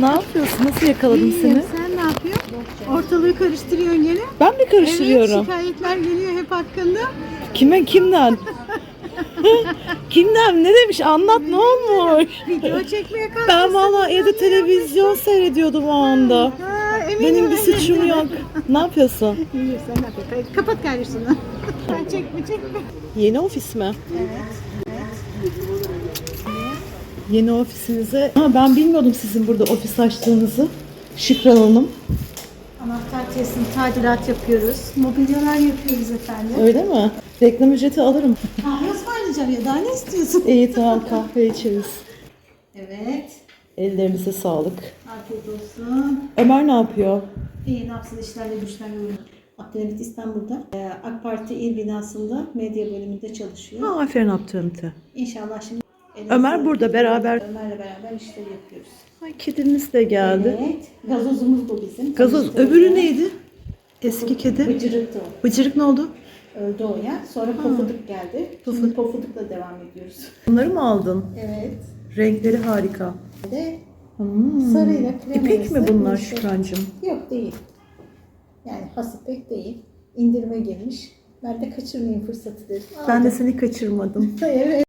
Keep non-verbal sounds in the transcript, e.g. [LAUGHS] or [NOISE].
Ne yapıyorsun? Nasıl yakaladım İyiyim. seni? Sen ne yapıyorsun? Ortalığı karıştırıyorsun yine. Ben mi karıştırıyorum? Evet şikayetler geliyor hep hakkında. Kime kimden? [LAUGHS] kimden? Ne demiş? Anlat ne olmuş? Video çekmeye kalkmışsın. Ben valla evde televizyon seyrediyordum o anda. Ha, eminim Benim bir suçum yok. Ne yapıyorsun? İyi sen ne yapıyorsun? Kapat kardeşini. [LAUGHS] Sen çekme çekme. Yeni ofis mi? Evet. Yeni ofisinize. Ha, ben bilmiyordum sizin burada ofis açtığınızı. Şükran Hanım. Anahtar teslim tadilat yapıyoruz. Mobilyalar yapıyoruz efendim. Öyle mi? Reklam ücreti alırım. Kahve ısmarlayacağım ya daha ne istiyorsun? İyi tamam kahve içeriz. Evet. Ellerinize sağlık. Afiyet olsun. Ömer ne yapıyor? İyi ne yapsın işlerle güçlerle uğraşıyor. Abdülhamit İstanbul'da e, AK Parti il binasında medya bölümünde çalışıyor. Ha, aferin Abdülhamit'e. İnşallah şimdi Ömer burada, beraber- Ömer'le beraber işleri yapıyoruz. Ay kediniz de geldi. Evet. Gazozumuz bu bizim. Gazoz. Öbürü neydi? Eski kedi. Bıcırıktı o. Bıcırık ne oldu? Öldü o ya. Sonra pofuduk geldi. Şimdi Pofuduk. pofudukla devam ediyoruz. Bunları mı aldın? Evet. Renkleri harika. Bir de Hmm. Sarıyla krem İpek mi arası bunlar şey. Şükrancığım? yok değil. Yani has ipek değil. İndirime girmiş. Ben de kaçırmayayım fırsatı dedim. Ben de Aldım. seni kaçırmadım. [LAUGHS] Evet.